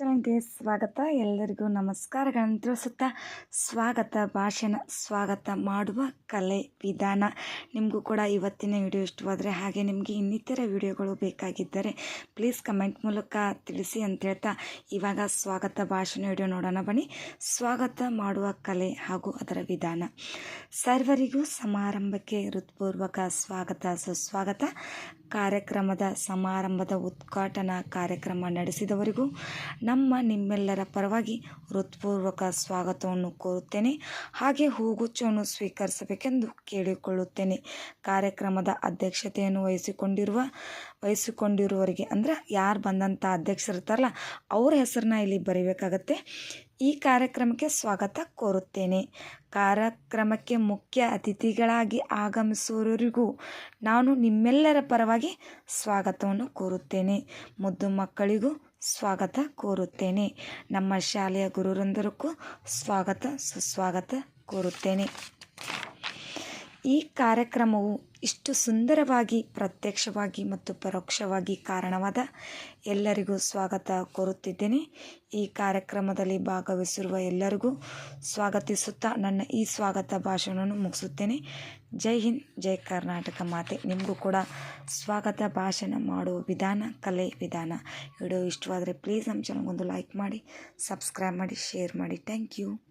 ಚಾನಲ್ಗೆ ಸ್ವಾಗತ. ಎಲ್ಲರಿಗೂ ನಮಸ್ಕಾರಗಳನ್ನು ತಿಳಿಸುತ್ತಾ ಸ್ವಾಗತ, ಭಾಷಣ ಸ್ವಾಗತ ಮಾಡುವ ಕಲೆ ವಿಧಾನ. ನಿಮಗೂ ಕೂಡ ಇವತ್ತಿನ ವಿಡಿಯೋ ಇಷ್ಟವಾದರೆ ಹಾಗೆ ನಿಮಗೆ ಇನ್ನಿತರ ವಿಡಿಯೋಗಳು ಬೇಕಾಗಿದ್ದರೆ ಪ್ಲೀಸ್ ಕಮೆಂಟ್ ಮೂಲಕ ತಿಳಿಸಿ ಅಂತ ಹೇಳ್ತಾ ಇವಾಗ ಸ್ವಾಗತ, ಭಾಷಣ ವಿಡಿಯೋ ನೋಡೋಣ ಬನ್ನಿ. ಸ್ವಾಗತ ಮಾಡುವ ಕಲೆ ಹಾಗೂ ಅದರ ವಿಧಾನ. ಸರ್ವರಿಗೂ ಸಮಾರಂಭಕ್ಕೆ ಹೃತ್ಪೂರ್ವಕ ಸ್ವಾಗತ, ಸುಸ್ವಾಗತ. ಕಾರ್ಯಕ್ರಮದ ಸಮಾರಂಭದ ಉದ್ಘಾಟನಾ ಕಾರ್ಯಕ್ರಮ ನಡೆಸಿದವರಿಗೂ ನಮ್ಮ ನಿಮ್ಮೆಲ್ಲರ ಪರವಾಗಿ ಹೃತ್ಪೂರ್ವಕ ಸ್ವಾಗತವನ್ನು ಕೋರುತ್ತೇನೆ. ಹಾಗೆ ಹೂಗುಚ್ಛವನ್ನು ಸ್ವೀಕರಿಸಬೇಕೆಂದು ಕೇಳಿಕೊಳ್ಳುತ್ತೇನೆ. ಕಾರ್ಯಕ್ರಮದ ಅಧ್ಯಕ್ಷತೆಯನ್ನು ವಹಿಸಿಕೊಂಡಿರುವ, ವಹಿಸಿಕೊಂಡಿರುವವರಿಗೆ ಅಂದ್ರೆ ಯಾರು ಬಂದಂಥ ಅಧ್ಯಕ್ಷರಿರ್ತಾರಲ್ಲ ಅವ್ರ ಹೆಸರನ್ನ ಇಲ್ಲಿ ಬರೀಬೇಕಾಗತ್ತೆ. ಈ ಕಾರ್ಯಕ್ರಮಕ್ಕೆ ಸ್ವಾಗತ ಕೋರುತ್ತೇನೆ. ಕಾರ್ಯಕ್ರಮಕ್ಕೆ ಮುಖ್ಯ ಅತಿಥಿಗಳಾಗಿ ಆಗಮಿಸುವವರಿಗೂ ನಾನು ನಿಮ್ಮೆಲ್ಲರ ಪರವಾಗಿ ಸ್ವಾಗತವನ್ನು ಕೋರುತ್ತೇನೆ. ಮುದ್ದು ಮಕ್ಕಳಿಗೂ ಸ್ವಾಗತ ಕೋರುತ್ತೇನೆ. ನಮ್ಮ ಶಾಲೆಯ ಗುರುವೃಂದರಕ್ಕೂ ಸ್ವಾಗತ ಸುಸ್ವಾಗತ ಕೋರುತ್ತೇನೆ. ಈ ಕಾರ್ಯಕ್ರಮವು ಇಷ್ಟು ಸುಂದರವಾಗಿ, ಪ್ರತ್ಯಕ್ಷವಾಗಿ ಮತ್ತು ಪರೋಕ್ಷವಾಗಿ ಕಾರಣವಾದ ಎಲ್ಲರಿಗೂ ಸ್ವಾಗತ ಕೋರುತ್ತಿದ್ದೇನೆ. ಈ ಕಾರ್ಯಕ್ರಮದಲ್ಲಿ ಭಾಗವಹಿಸಿರುವ ಎಲ್ಲರಿಗೂ ಸ್ವಾಗತಿಸುತ್ತಾ ನನ್ನ ಈ ಸ್ವಾಗತ ಭಾಷಣವನ್ನು ಮುಗಿಸುತ್ತೇನೆ. ಜೈ ಹಿಂದ್, ಜೈ ಕರ್ನಾಟಕ ಮಾತೆ. ನಿಮಗೂ ಕೂಡ ಸ್ವಾಗತ ಭಾಷಣ ಮಾಡುವ ವಿಧಾನ, ಕಲೆ, ವಿಧಾನ. ವಿಡಿಯೋ ಇಷ್ಟವಾದರೆ ಪ್ಲೀಸ್ ನಮ್ಮ ಚಾನಲ್ಗೊಂದು ಲೈಕ್ ಮಾಡಿ ಸಬ್ಸ್ಕ್ರೈಬ್ ಮಾಡಿ ಶೇರ್ ಮಾಡಿ. Thank you